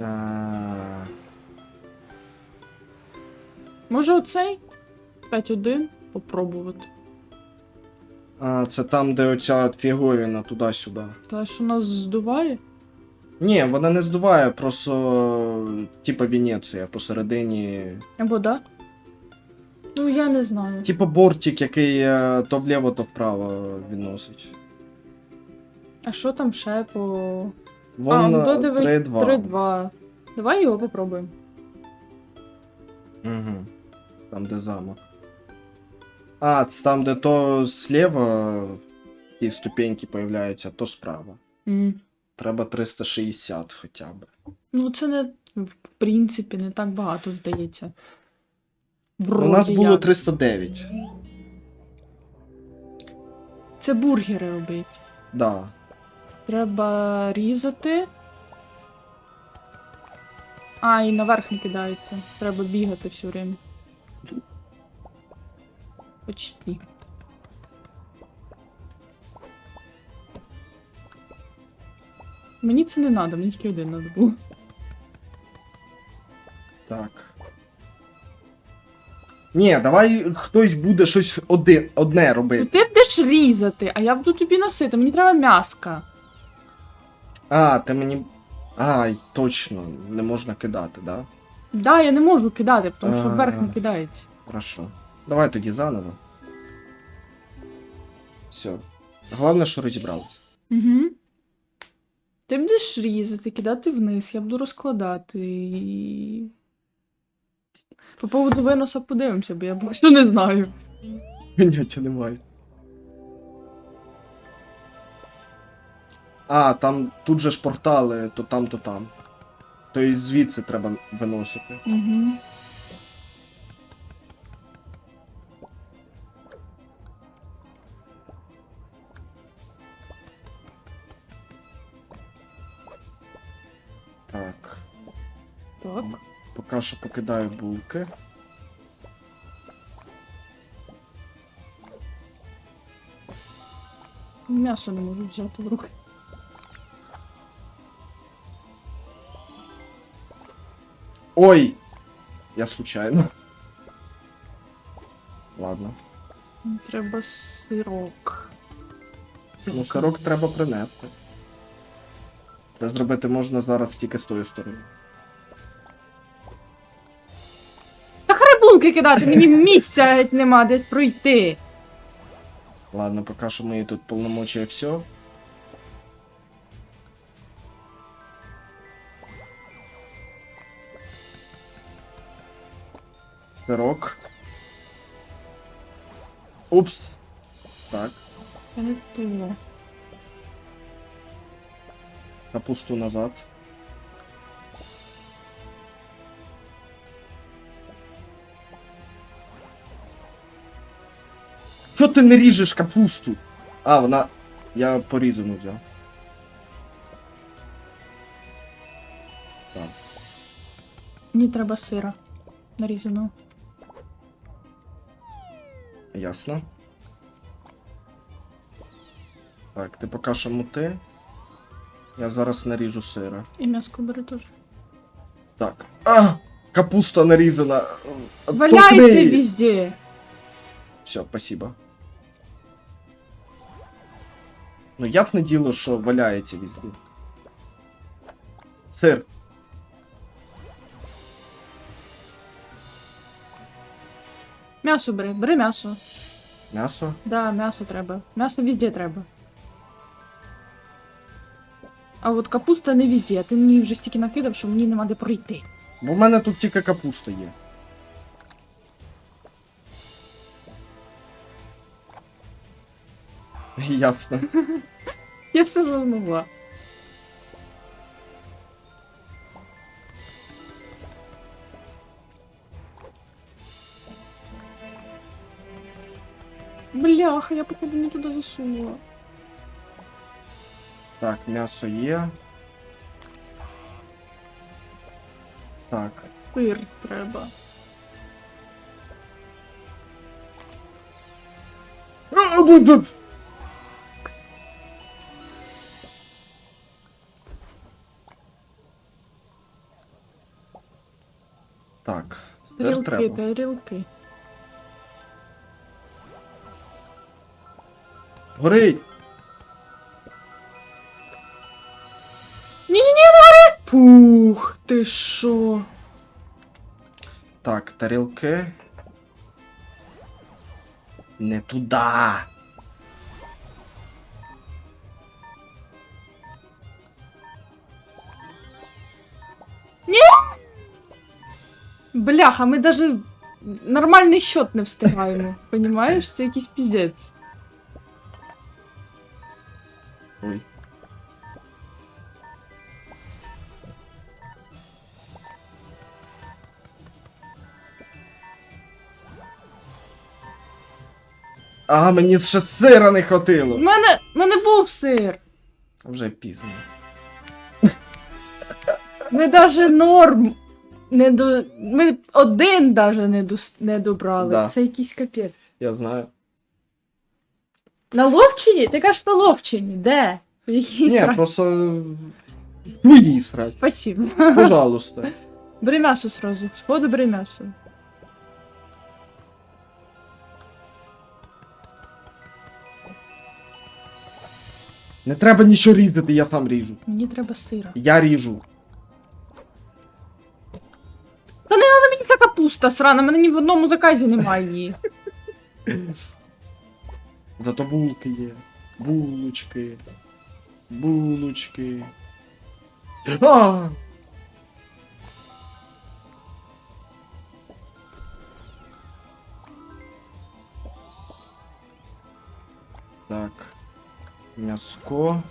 Е, Може оцей? 5-1 попробувати. А, це там, де оця от фігурина туди-сюди. Та що нас здуває? Ні, вона не здуває, просто типа Венеція посередині. Або да? Ну я не знаю. Типа бортик, який е, то вліво, то вправо відносить. А що там ще по. Вон а, ну е, додивись 3-2. 3-2. Давай його попробуємо. Угу. Там, де замок. А, це там, де то зліва ті ступеньки появляються, то справа. М. Треба 360 хоча б. Ну, це не, в принципі, не так багато, здається. У Вроді нас було як. 309. Це бургери робить. Да. Треба різати. А, і наверх не кидається. Треба бігати все время. Почти. Мені це не треба, мені тільки один треба було. Так. Ні, давай хтось буде щось один, одне Ну робити. ти будеш різати, а я буду тобі носити, мені треба м'яска. А, ти мені. Ай, точно, не можна кидати, да? Да, я не можу кидати, тому що А. вверх не кидається. Хорошо. Давай тоді заново. Все. Головне, що розібралися. Угу. Ти будеш різати, кидати вниз, я буду розкладати. і- По поводу виноса подивимося, бо я поки що не знаю. Поняття немає. А, там тут же ж портали, то там, то там. То і звідси треба виносити. Угу. Так. Так. Поки що покидаю булки. М'ясо не можу взяти в руки. Ой! Я случайно. Ладно. Треба сирок. Ну, сирок треба принести. Це зробити можна зараз тільки з тої сторони. Та хребулки кидати, мені місця геть нема де пройти. Ладно, поки що мої тут полномочия все. Сирок. Упс. Так, капусту назад. Чо ти не ріжеш капусту? А, вона. Я порізану взяв. Так. Мені треба сира нарізаного. Ясно. Так, ти поки що мути. Я зараз наріжу сира. І м'яско бери теж. Так. А! Капуста нарізана. Валяється везде. Все, спасибо. Ну, ясне діло, що валяється везде. Сир. М'ясо бери, бери м'ясо. М'ясо. Да, м'ясо треба. М'ясо везде треба. А от капуста не везде, а ти мені вже стільки накидав, що мені нема де пройти. Бо в мене тут тільки капуста є. Ясно. Я все ж змогла. Бляха, я походу не туди засунула. Так, м'ясо є. Так. Сир треба. А, бу- бу- Так, це Тарілки, треба. тарілки. Горить! Ні-ні-ні, не гори! Фух, ти що? Так, тарілки. Не туда. Бляха, ми даже нормальний счет не встигаємо. Понімаєш? Це якийсь піздець. А, мені ще сира не У хватило. мене, в мене був сир. Вже пізно. Ми даже норм. Не до... Ми один даже не, до... не добрали. Да. Це якийсь капець. Я знаю. На Ловчині? Ти кажеш на Ловчині, де? В якій Ні, страні? просто. Ну їй срать. Спасибо. Пожалуйста. Бери м'ясо сразу. Сходу бери м'ясо. Не треба нічого різати, я сам ріжу. Мені треба сира. Я ріжу. Та не треба мені ця капуста срана, мене ні в одному заказі немає її. Зато булки є. Булочки. Булочки. А! Так. М'яско.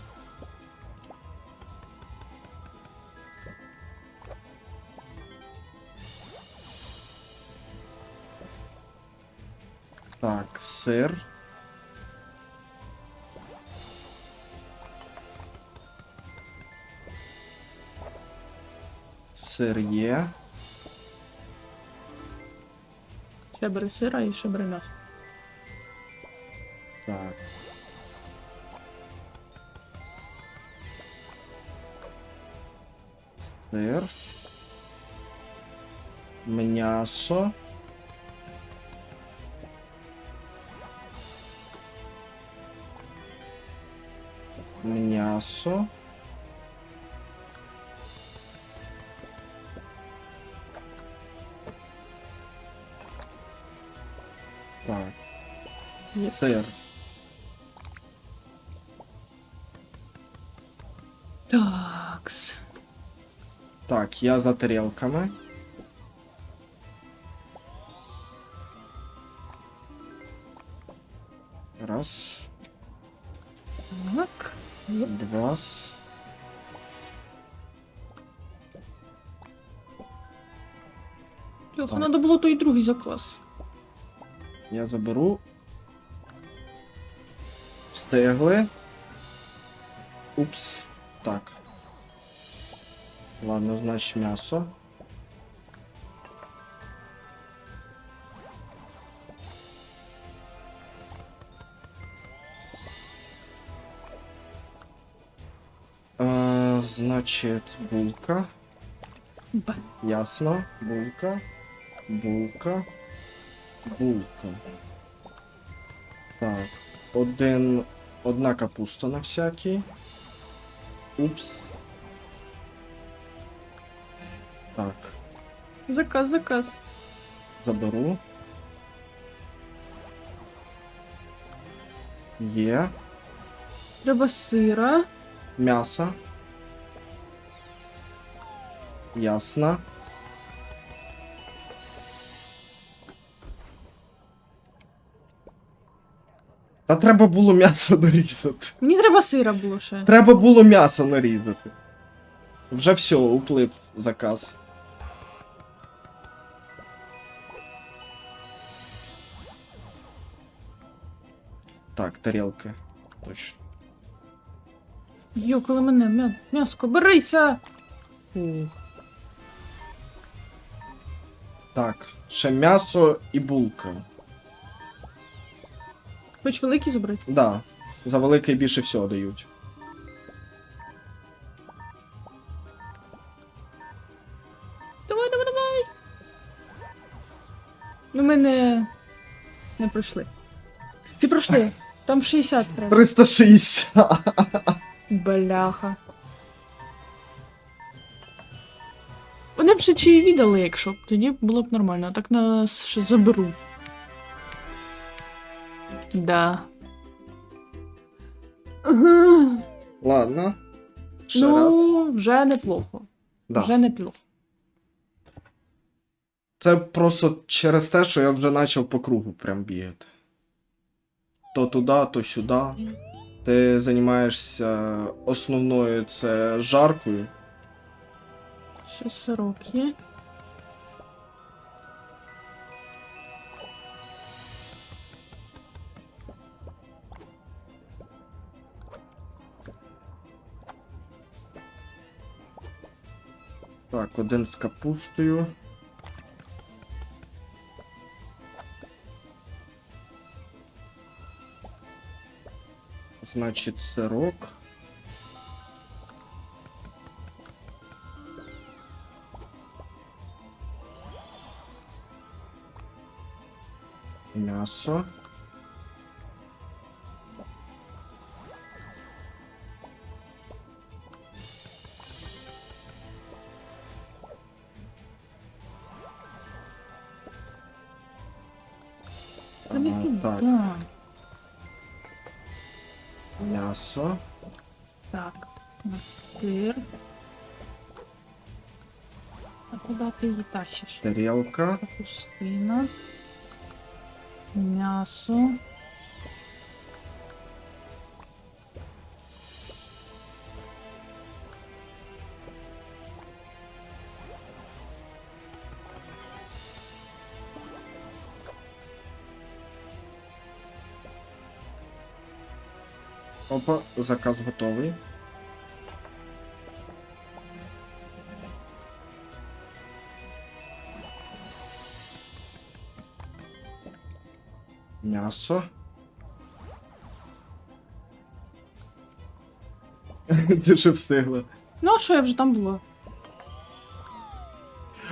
Так, сир. Сир є. Ще бери сира і ще бери м'ясо. Так. Сир. М'ясо. М'ясо. Так. Сир. Так, я за тарелками. Раз, Так. Два. Льоха, Так. треба було той другий заклас. Я заберу. Встигли. Упс. Так. Ладно, значить м'ясо. Е, значить, булка. Ясно. Булка. Булка. Булка. Так. Один. Одна капуста на всякий. Упс. Так. Заказ, заказ. Заберу. Є. Треба сира. М'ясо. Ясно. Та треба було м'ясо нарізати. Мені треба сира було ще. Треба було м'ясо нарізати. Вже все, уплив заказ. Так, тарілки. Точно. Йо, коли мене м'я... м'яско, берися! Так, ще м'ясо і булка. Хоч великий забрати. Да, за велике більше всього дають. Давай, давай, давай! Ну, ми не. не пройшли. Ти пройшли. Там 60 треба. 360. Бляха. Вони б ще чи віддали, якщо б, тоді було б нормально, а так нас ще заберуть. Да. Ага. Ладно. Ще раз. Ну, вже неплохо. Да. Вже неплохо. Це просто через те, що я вже почав по кругу прям бігати. То туди, то сюди. Ти займаєшся основною це жаркою. Ще 40 є. Так, один з капустою. Значить, сирок. М'ясо. Тащиш? Тарілка. Капустина. М'ясо. Опа, заказ готовий. М'ясо. Ти ще встигла. Ну, а що я вже там була?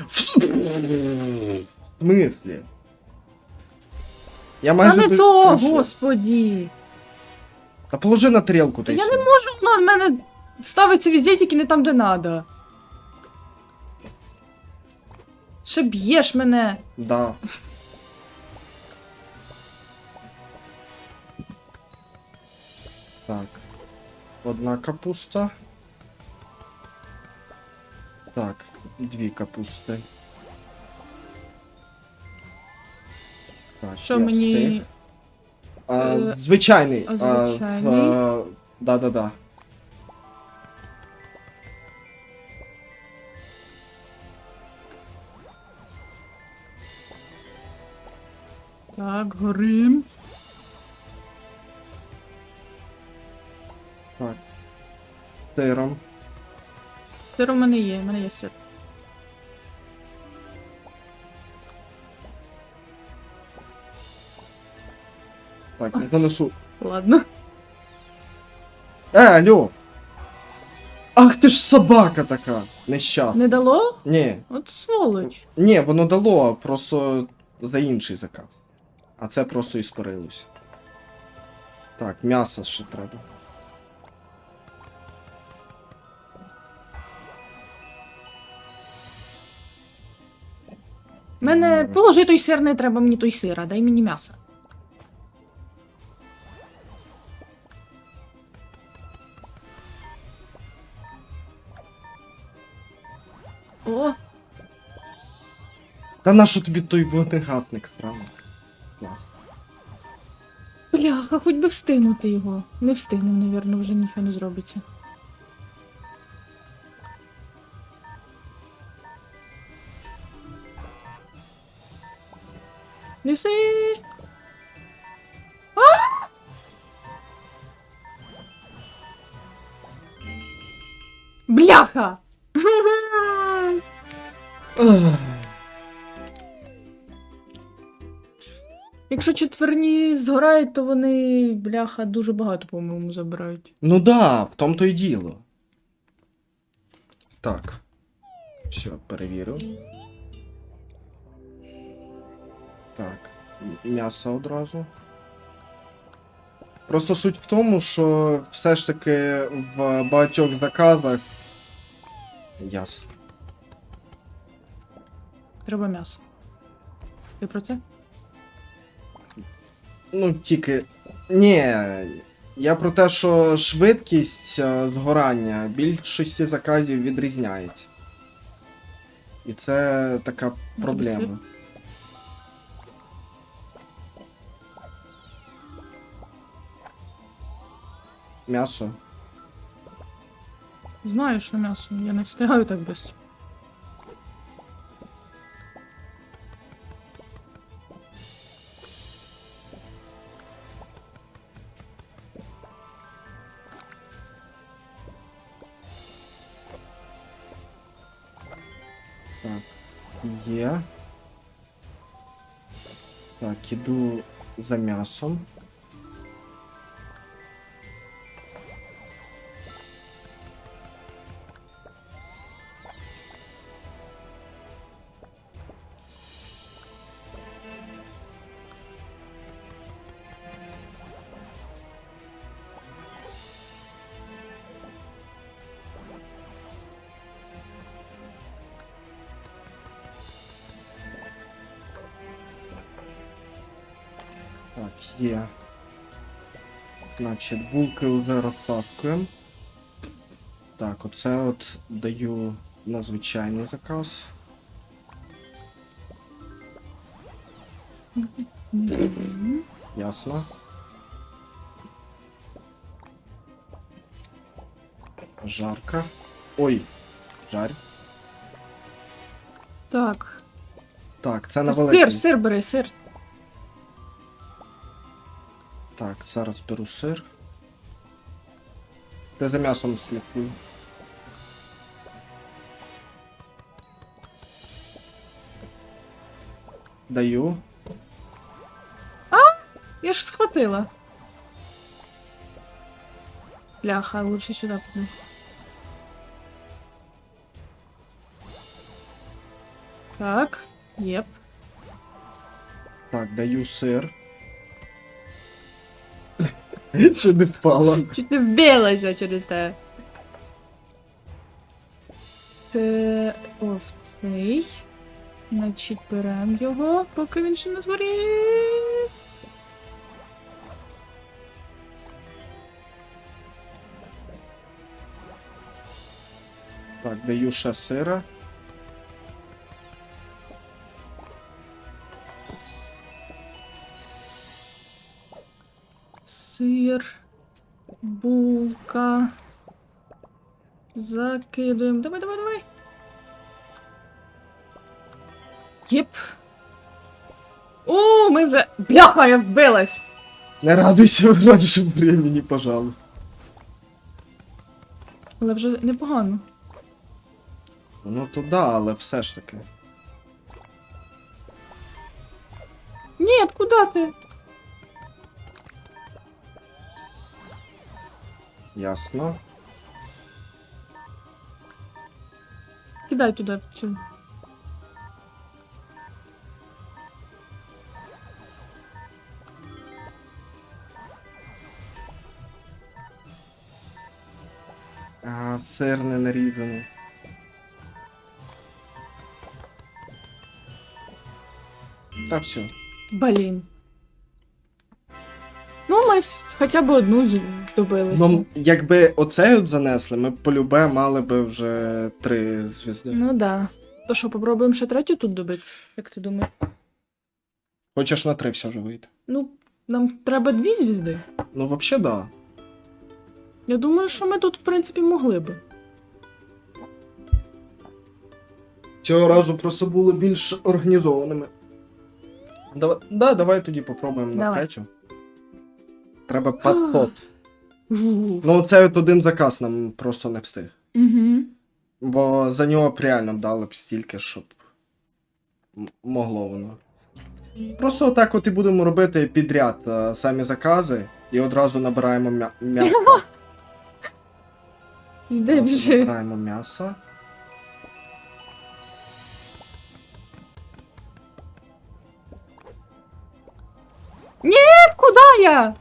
В смислі? Я Та майже не до- то, пройшов. господі. Та положи на тарілку Та ти. я не можу, воно в мене ставиться везде, тільки не там, де надо. Ще б'єш мене. Да. Так. Одна капуста. Так, дві капусти. Так, Що я мені. А, Е, звичайний. а звичайний? а, да-да-да. Так, Я. Ладно. Е, алло! Ах ти ж собака така! Нещасна. Не дало? Ні, От сволоч. ні, воно дало, просто за інший заказ. А це просто іспарилося. Так, м'ясо ще треба. Мене положи той сир, не треба мені той сир, а дай мені м'ясо. Та нащо тобі той вогнегасник? Клас. бляха, хоч би встигнути його. Не встигнем, навірно, вже нічого не зробиться. Неси. А! Бляха! Якщо четверні згорають, то вони, бляха, дуже багато, по-моєму, забирають. Ну да, в тому то й діло. Так. Все, перевірив. Так, м'ясо одразу. Просто суть в тому, що все ж таки в багатьох заказах. Ясно. Треба м'ясо. Ти про це? Ну, тільки. Ні. Я про те, що швидкість е, згорання більшості заказів відрізняється. І це така проблема. М'ясо. Знаю, що м'ясо. Я не встигаю так швидко. Іду за м'ясом. Так, є. Значить, булки вже розтаскуємо. Так, оце от даю на звичайний заказ. Ясно. Жарка. Ой, жарь. Так. Так, це на великий. Сир, сир бери, сир. Так, зараз беру сир. Ти за м'ясом слідкую. Даю. Я ж схватила. Бляха, лучше сюди піду. Так, єп. Так, даю сир. Чи не впала? Чуть не вбилася через те. Це ось цей. Значить, беремо його, поки він ще не згорів. Так, даю ще сира. Закидуємо. Давай, давай, давай. Єп. О, ми вже. Бляха, я вбилась! Не радуйся в раньше времени, пожалуйста. Але вже непогано. Ну то да, але все ж таки. Ні, куди ти? Ясно. Кидай туди цю. А, сир не нарізаний. Та все. Блін. Ну, ми хоча б одну добилися. Ну, якби оцей занесли, ми б полюбе мали би вже три звізди. Ну да. То що, попробуємо ще третю тут добити, як ти думаєш? Хочеш на три все ж вийти. Ну, нам треба дві звізди. Ну, взагалі, да. Я думаю, що ми тут, в принципі, могли би. Цього разу просто були більш організованими. Давай, да, давай тоді попробуємо на Давай. третю. Треба підход. Ну, цей от один заказ нам просто не встиг. Бо за нього б реально б дали б стільки, щоб могло воно. Просто отак от і будемо робити підряд е, самі закази і одразу набираємо м'я- м'ясо. Йди Одразу вже. Набираємо м'ясо. я?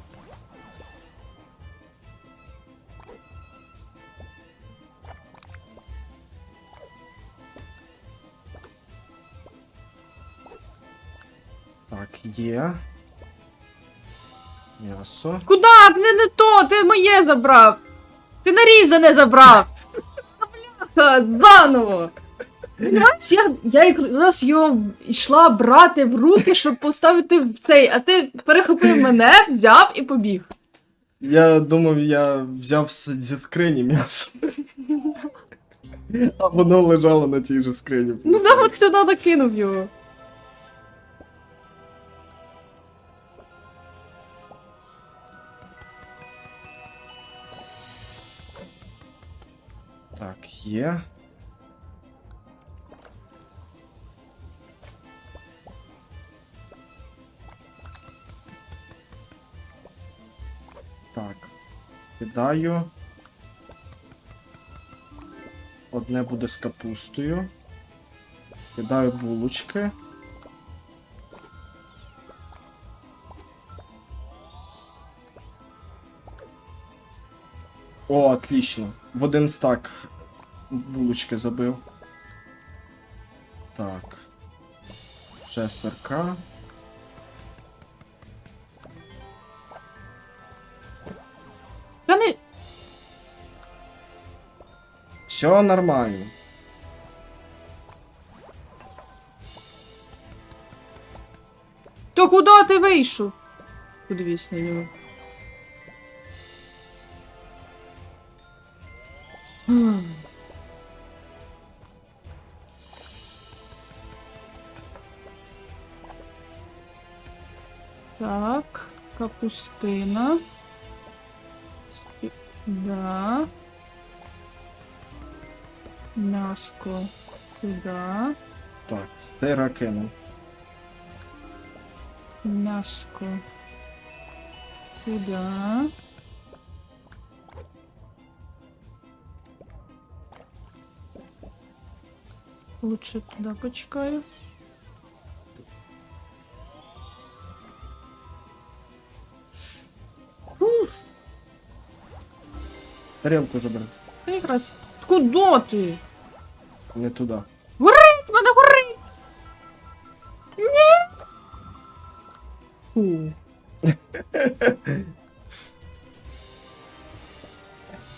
Так, є. М'ясо. Куда? Не, не то, ти моє забрав. Ти нарізане забрав. Бляха, заново. Понимаєш, я, я якраз його йшла брати в руки, щоб поставити в цей, а ти перехопив мене, взяв і побіг. Я думав, я взяв з- зі скрині м'ясо. А воно лежало на тій же скрині. Ну нам от хто надо кинув його. Є. Так. Кидаю. Одне буде з капустою. Кидаю булочки. О, отлично. В один стак булочки забив. Так. Ще сирка. Та не. Все нормально. То куди ти вийшов? Подивись на нього. Так, капустина. Да. Мяско сюда. Так, стира кинув. Мяско. Сюда. Лучше туда почекаю. Тарілку та якраз. Куди ти? Не туди. Горить, мене горить! Ні! Фу.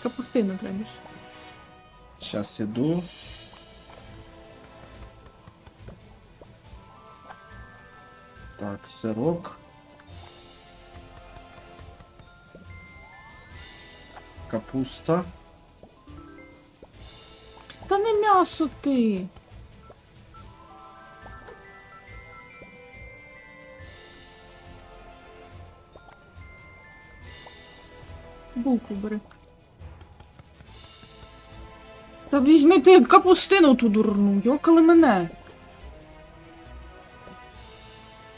Капустину треба. Зараз іду. Так, сирок. Капуста. Та не м'ясо ти. Булку бери. Та візьми ти капустину ту дурну, йокали мене.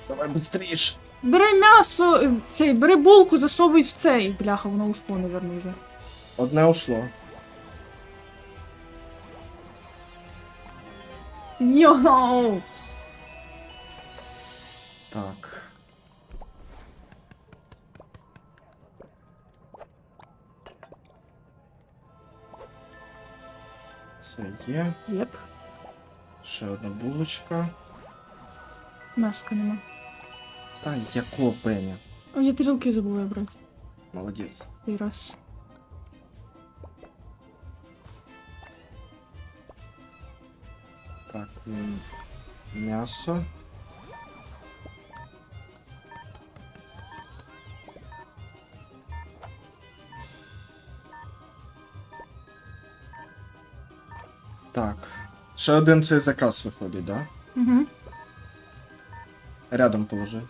Давай швидше. Бери м'ясо, цей, бери булку, засовуй в цей. Бляха, воно ушло, наверно, вже. Одне ушло. Йоу! Так. Це є. Єп, Ще одна булочка. м'яска нема. Та якого пеня? О, я тарілки забув вибрати. Молодець. Цей раз. М'ясо. Так. Ще один цей заказ виходить, да? Угу. Рядом положи.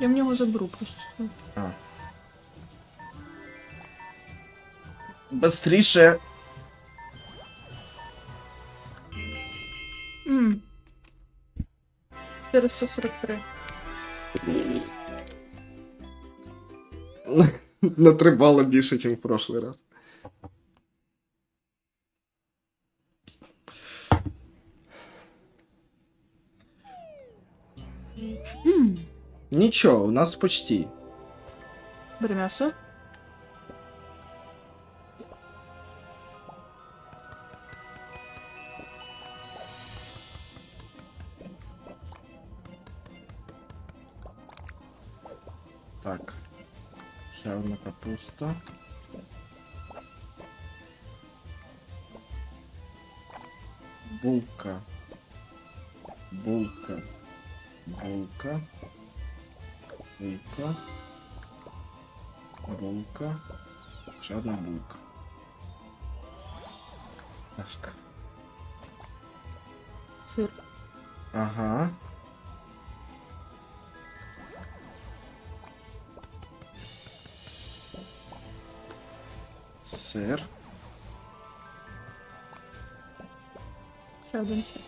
Я в нього заберу просто. А. Быстріше. 443. На три бали більше, ніж в прошлий раз. Хм. Нічого, у нас почти. Бери м'ясо. Капуста. Булка. Булка. Булка. Булка. Булка. Ще одна булка. Так. Сир. Ага. Сир. Ще один сир.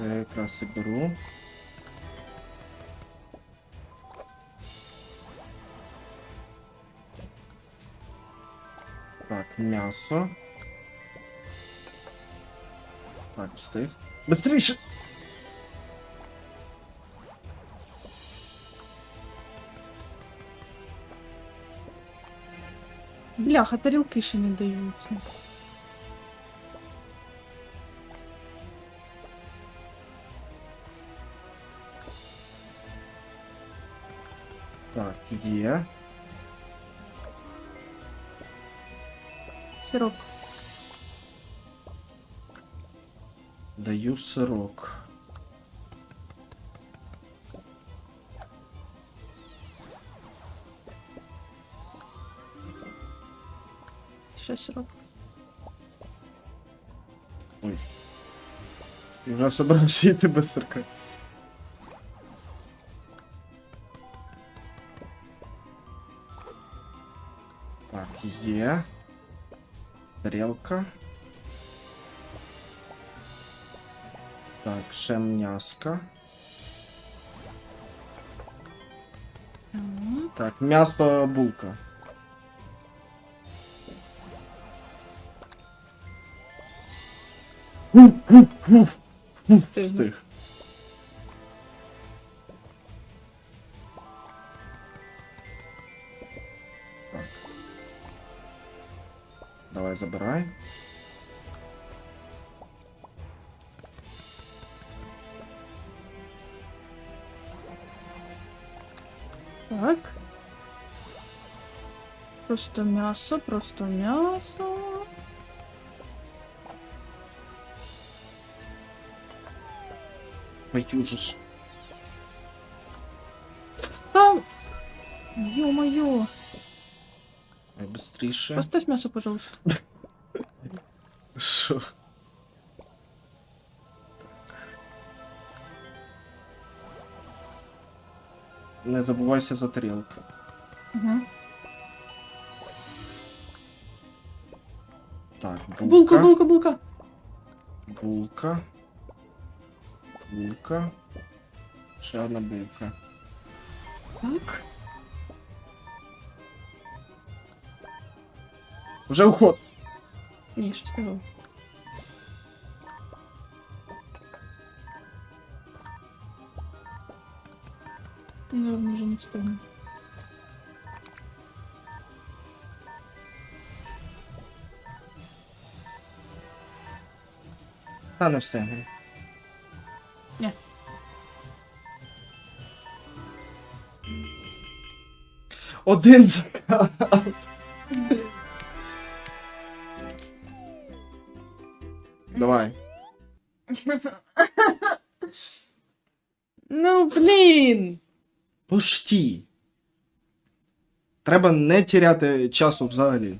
Я якраз і беру. Так, м'ясо. Так, встиг. Быстріше! Бляха, тарілки ще не даються. Так, є. Сирок. Даю сирок. Ще сирок. Ой. Я вже собрався йти без сирка. Так, є. Тарілка. Так, ще м'яска. Так, м'ясо булка. Встиг. Давай забирай. Так. Просто м'ясо, просто м'ясо. Поюжиш. Там. Ё-моё. Ай, быстріше. Поставь м'ясо, пожалуйста. Що? Не забувайся за тарілку. Угу. Так, Булка, булка. булка, булка. Булка. Булка. Ще одна булка. Так. Вже уход. Ні, ще встигав. Наверное, вже не встигну. Та не Один заказ. Давай. Ну, блін! Пошті. Треба не тіряти часу взагалі.